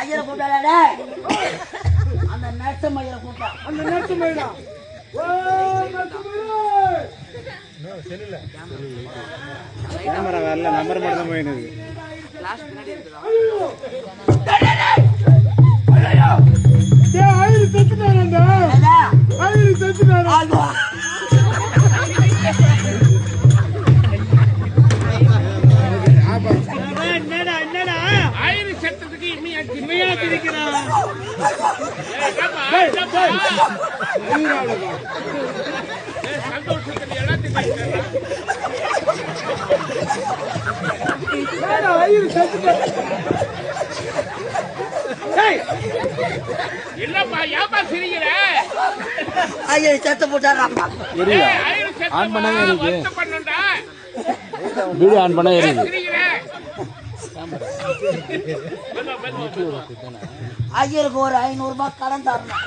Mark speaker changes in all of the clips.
Speaker 1: ஐயரை கூப்பிட்டாடா. அந்த நட்சம் ஐயரை கூப்பிட்டா.
Speaker 2: அந்த நேற்று மயிலா?
Speaker 3: கேமரா வரல நம்பர் மட்டும் தான்
Speaker 2: ஆயிரம்
Speaker 4: சந்தோஷத்துக்கு எல்லாத்துக்கும்
Speaker 2: என்னடா
Speaker 4: ஏப்பா சிரிக்கிற
Speaker 1: போட்டாராப்பா
Speaker 3: ஆன் பண்ணவே வீடியோ ஆன் பண்ணா எரியுது
Speaker 1: ஐயருக்கு ஒரு ஐநூறு ரூபாய் கடன் தரணும்.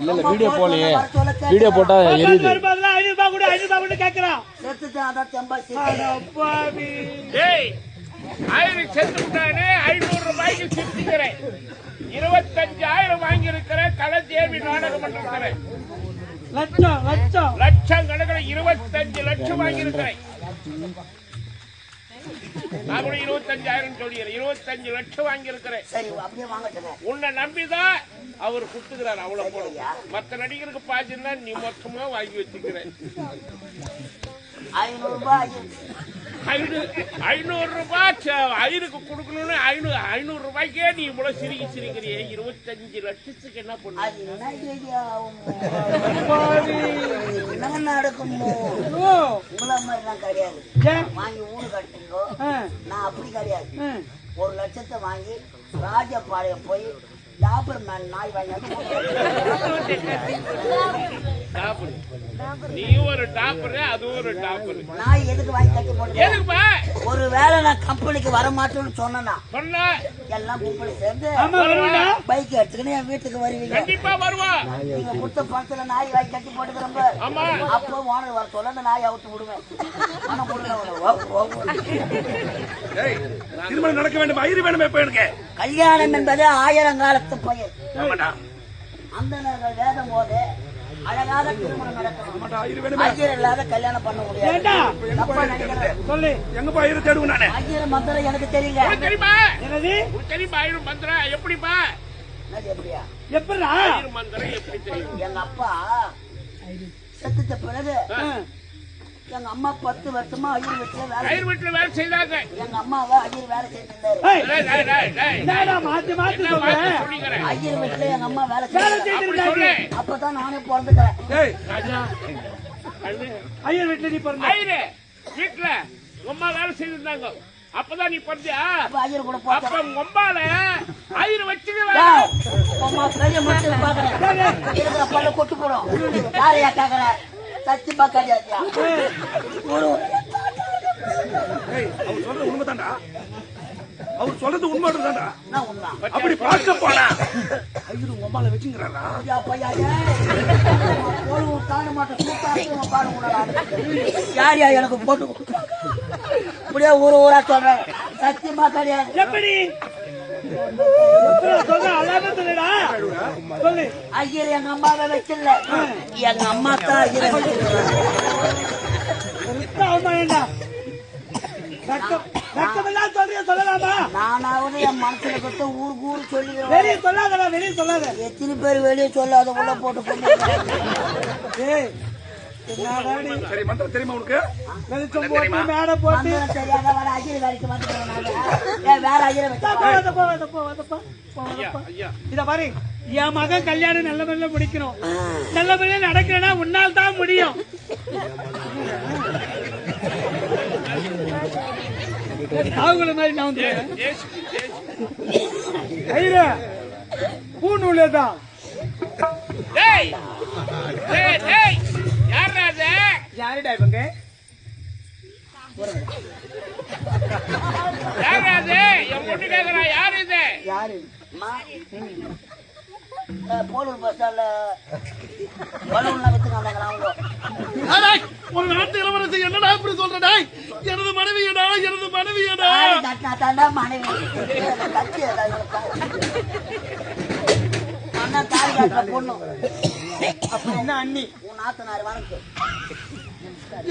Speaker 3: இல்ல இல்ல வீடியோ போடலையே. வீடியோ போட்டா எரியுது.
Speaker 2: ஐநூறு ரூபாய் கொடு ஐநூறு ரூபாய் கொடு கேட்கறான்
Speaker 1: செத்துட்டு அதான்
Speaker 2: பாவி.
Speaker 4: டேய் ஆயிரம் செத்து விட்டானே ஐநூறு ரூபாய்க்கு சிரிச்சுக்கிறேன். இருபத்தஞ்சாயிரம் வாங்கி இருக்கிறேன் கலை தேவி நாடகம் பண்ணிருக்கிறேன்
Speaker 2: லட்சம் லட்சம்.
Speaker 4: லட்சம் கணக்கில் இருபத்தஞ்சு லட்சம் வாங்கி இருக்கிறேன் நான் இருபத்தஞ்சாயிரம் சொல்லிடுறேன் இருபத்தஞ்சு லட்சம் வாங்கி இருக்கிறேன்
Speaker 1: சரி அப்படியே வாங்கட்டுங்க
Speaker 4: உன்னை நம்பிதான் அவர் குத்துக்கிறார் அவ்வளவு போடும் மத்த நடிகருக்கு பாச்சுன்னா நீ மொத்தமா வாங்கி வச்சுக்கிறேன்.
Speaker 1: ஐநூறு ரூபாய். ஐயர்.
Speaker 4: ஐநூறு ஐநூறு ரூபாய் ச- ஐயருக்கு கொடுக்கணும்னு ஐநூறு ஐநூறு ரூபாய்க்கே நீ இவ்வளவு சிரிக்கி சிரிக்கிறியே. இருபத்தஞ்சு லட்சத்துக்கு என்ன பண்ணு
Speaker 1: நடக்குமோ? உங்கள மாதிரிலாம் கிடையாது? வாங்கி ஊடு கட்டுங்கோ நான் அப்படி கிடையாது. ஒரு லட்சத்தை வாங்கி ராஜபாளையம் போய் டாபர் மேன் நாய் வாங்கி
Speaker 4: நீ ஒரு டாப்பர் அது ஒரு டாப்பர்
Speaker 1: நாய் எதுக்கு வாங்கி கட்டி போட்டு
Speaker 4: எதுக்குப்பா?
Speaker 1: ஒரு வேளை நான் கம்பெனிக்கு வர மாட்டேன்னு சொன்னேன்னா
Speaker 4: சொன்ன.
Speaker 1: எல்லாம் கும்பல் சேர்ந்து பைக் எடுத்துக்கின்னு என் வீட்டுக்கு வருவீங்க.
Speaker 4: கண்டிப்பா வருவான்
Speaker 1: நீங்க கொடுத்த பணத்துல நாய் வாங்கி கட்டி போட்டுக்கிறோங்க
Speaker 4: ஆமா.
Speaker 1: அப்போ ஓனர் வர சொல்ல அந்த நாயை அவுத்து விடுவேன்.
Speaker 5: திருமணம் நடக்க வேண்டும். ஐயர் வேணுமே எனக்கு?
Speaker 1: கல்யாணம் என்பது ஆயிரம் காலத்து பயிர்
Speaker 5: ஆமாடா
Speaker 1: அந்த நேரங்கள் வேதம் போது அழகாக திருமணம் நடக்கணும்.
Speaker 5: ஐயர்
Speaker 1: ஐயர் இல்லாத கல்யாணம் பண்ண முடியாது.
Speaker 2: சொல்லு.
Speaker 5: எங்கப்பா ஐயர் நானே.
Speaker 1: ஐயர் மந்திரம் எனக்கு தெரியல.
Speaker 4: தெரியுமா?
Speaker 2: என்னது?
Speaker 4: தெரியுமா? ஆயிரம் மந்திரம் எப்படிப்பா?
Speaker 1: எப்படியா?
Speaker 2: எப்படா?
Speaker 4: மந்திரம் எப்படி தெரியும்?
Speaker 1: எங்க அப்பா செத்துட்ட பிறகு. எங்க அம்மா பத்து வருஷமா ஐயர் வீட்டுல வேலை
Speaker 4: ஐயர் வீட்டுல வேலை செய்தாங்க.
Speaker 1: எங்க அம்மாவை ஐயர் வேலை செய்திருந்தாரு.
Speaker 2: ஏய்,
Speaker 4: டேய், டேய், டேய், டேய்.
Speaker 2: என்னடா மாத்தி மாத்தி
Speaker 4: என்ன வார்த்தை
Speaker 2: சொல்ற
Speaker 4: சொல்லிக்கிறேன்
Speaker 1: ஐயர் வீட்டுல எங்க அம்மா வேலை
Speaker 4: சொல்லு.
Speaker 1: அப்பதான் நானே பிறந்துக்கிறேன்
Speaker 2: ஐயர் வீட்டுல நீ பிறந்த
Speaker 4: ஐயரு வீட்டுல அம்மா வேலை செய்திருந்தாங்க. அப்பதான் நீ பிறந்தியா?
Speaker 1: அப்ப ஐயர் கூட
Speaker 4: அப்ப உங்க அம்மால ஐயர்
Speaker 1: அம்மா பெரிய மட்டும் பாக்குறேன் கொட்டு போடும். யாரையா கேக்குற? சத்தியமா
Speaker 5: ஏய் அவர் சொல்றது உண்மைதான்டா. அவர் சொல்றது உண்மை தான்டா அப்படி பார்க்க போனா வச்சுங்கிறாரா?
Speaker 1: ஐயா, பையா, ஏய். ஒரு ஒரு தாண்ட மாட்டேன் சூத்தாச்சும் பாடு கூட யார் யா எனக்கு போட்டு கொடுத்தா? இப்படியே ஊரு ஊரா சொல்றேன். சத்தியமா கிடையாது
Speaker 2: எப்படி
Speaker 1: ஐயர் எங்க அம்மாவை வச்சிடல. எங்க அம்மா தான்
Speaker 2: வெளியே சொல்லாதடா வெளியே சொல்லாத.
Speaker 1: எத்தனை பேர் வெளியே சொல்லாத உள்ள போட்டு கொண்டு
Speaker 2: ஏய் என்னடா நீ
Speaker 5: சரி மந்திரம் தெரியுமா உனக்கு
Speaker 2: வெளிச்சம் போட்டு மேடை போட்டு
Speaker 1: தெரியாத வர ஐயர் வேலைக்கு வேற வச்சு
Speaker 2: இத பாரு என் மகன் கல்யாணம் நல்ல முடிக்கணும் நல்ல முறையில நடக்கிறேன்னா உன்னால் தான் முடியும் அவங்கள மாதிரி நான் வந்து
Speaker 4: தேசிக்கு தேசிக்கு
Speaker 2: தான்
Speaker 1: அம்மா? அஹ், போலூர் பஸ் ஸ்டாண்ட்ல பலூன்லாம் வித்துக்காங்க அவங்க?
Speaker 2: ஒரு நாட்டு இளவரசி என்னடா இப்படி சொல்றடா எனது மனைவியடா எனது மனைவியடா.
Speaker 1: பொண்ணு.
Speaker 2: அண்ணி?
Speaker 1: உன் நாத்தனார் வணக்கு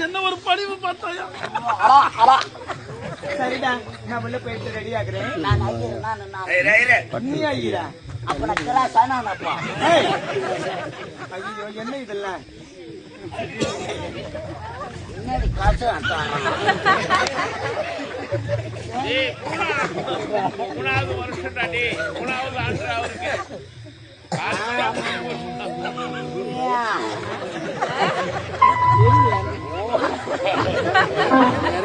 Speaker 2: என்ன ஒரு பணிவு பார்த்தாயா? சரிடா நான் உள்ள போயிட்டு ரெடி ஆகுறேன்.
Speaker 1: நான் ஐயர் நான்.
Speaker 2: நீ ஐயா
Speaker 1: அப்ப நான்
Speaker 2: ஐயோ என்ன இதெல்லாம்?
Speaker 1: காசு
Speaker 4: ஏய், மூணாவது மூணாவது வருஷம் தாண்டி மூணாவது ஆண்டு அவருக்கு.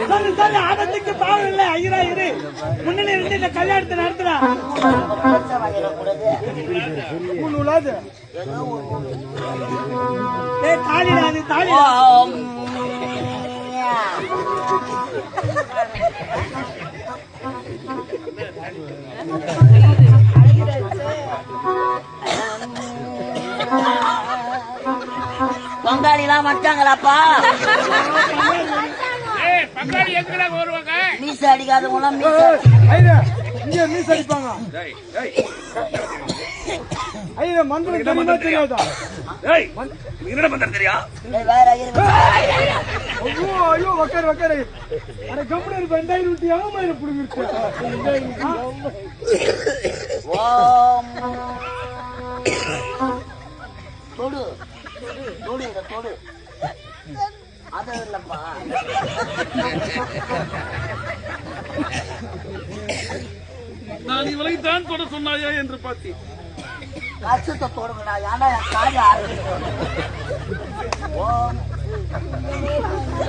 Speaker 2: சரி சரி ஆனந்துக்கு பாவம் இல்ல. ஐயரா இரு. முன்னாடி இருந்து இந்த கல்யாணத்தை நடத்துறா மூணு உலாது தாலிடா அது தாலிடா
Speaker 1: பங்காளி எல்லாம் வந்தாங்களாப்பா
Speaker 4: பங்காளி எங்கடா வருவாங்க
Speaker 1: மீச அடிக்காதவங்க மீச
Speaker 2: ஐயா இங்க அடிப்பாங்க. ஐயா மந்திரம் தெரியுமா தெரியாதா?
Speaker 5: ஏய், என்னடா பண்றது தெரியா?
Speaker 1: வேற ஐயர்
Speaker 2: ஐயோ. ஐயோ வக்காரு வக்காரு அட கம்பெனி ரெண்டாயிரம்
Speaker 1: ஓம். தொடு தொடு இத தொடு. அது இல்லப்பா
Speaker 2: நான் இவளை தான் தொட சொன்னாயா என்று பார்த்தேன்
Speaker 1: கஷ்டத்தை தொடுங்கடா ஏன்னா என் காலி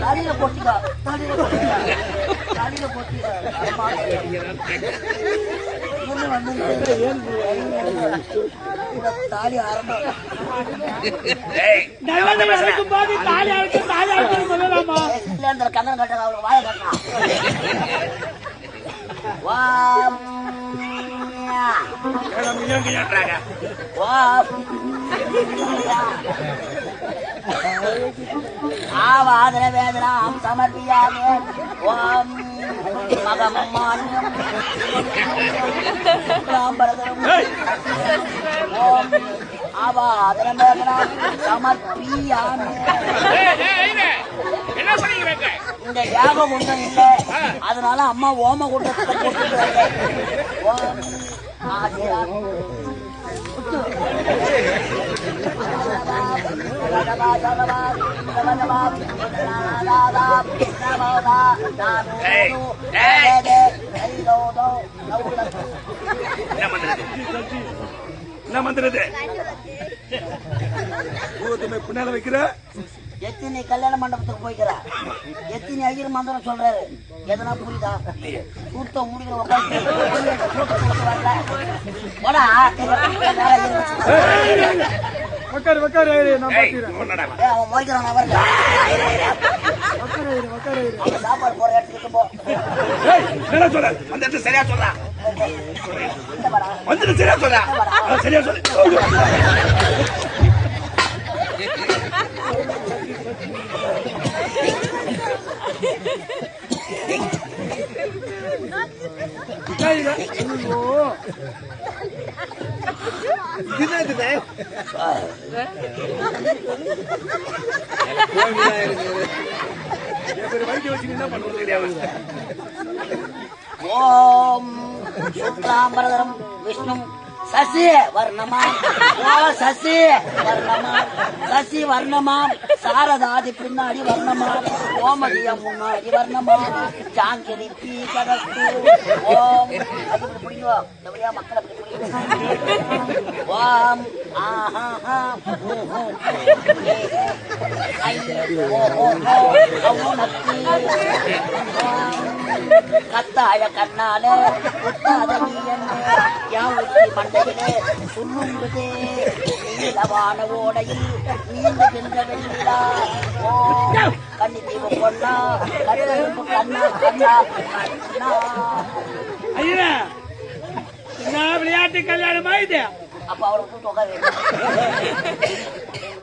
Speaker 1: தலையில போட்டிக்கா தலையில போட்டிக்கா தலையில போட்டிக்கா. தாலி ஆரம்பம்.
Speaker 2: தாலி அறுத்து அறுத்து சொல்லலாமா
Speaker 1: கல்யாணத்துல கண்ணன் கட்டுறாங்க அவருக்கு
Speaker 5: ஏன் கையாட்டுறாங்க?
Speaker 1: வாம் ஆவாதன வேதனாம் சமர்ப்பியாமே. ஓம் ஓம் ஆவாதன வேதனாம் சமர்ப்பியாமே
Speaker 4: ஏய், ஏய், ஐயரே, என்ன பண்ணிக்கிறாங்க
Speaker 1: இந்த யாக குண்டம் இல்ல. அதனால அம்மா ஓம நவுலத்து.
Speaker 5: என்ன பண்றது? பூவத்துமே பின்னால வைக்கிற?
Speaker 1: எத்தனை கல்யாண மண்டபத்துக்கு போய்க்கிற எத்தனை ஐயர் மந்திரம் சொல்றாரு எதனா புரியுதா கூட்டம் முடிக்கிற
Speaker 2: வக்காரு வக்காரு நான்
Speaker 5: அவன்.
Speaker 1: மோய்க்கிறான் அவன் சாப்பாடு போற இடத்துக்கு போ
Speaker 5: ஏய், என்னடா சொல்ற? அந்த இடத்துல சரியா சொல்றா.
Speaker 1: இந்த வாடா.
Speaker 5: வந்துட்டு சரியா சொல்றா. அத சரியா சொல்லு.
Speaker 1: ஓம் சுக்லாம்பரதரம் விஷ்ணு சசி வர்ணமாம் சசி வர்ணமாம் சசி வர்ணமாம் சாரதாதி பின்னாடி வர்ணமாம் ஓமதியம் முன்னாடி வர்ணமாம் சாங்கிரி தீ கதஸ்து ஓம். அது இப்படி ஓம். கத்தாய ஓஹோ ஐ கண்ணால குத்தாத மண்டையிலே ஓடையில் நீந்துகின்ற ஓ கண்ணி தீவு பொண்ணா கண்ணா கண்ணா கண்ணா
Speaker 2: ஐயா விளையாட்டு கல்யாணமா இது
Speaker 1: அப்ப அவளை கூட்டு உட்காந்து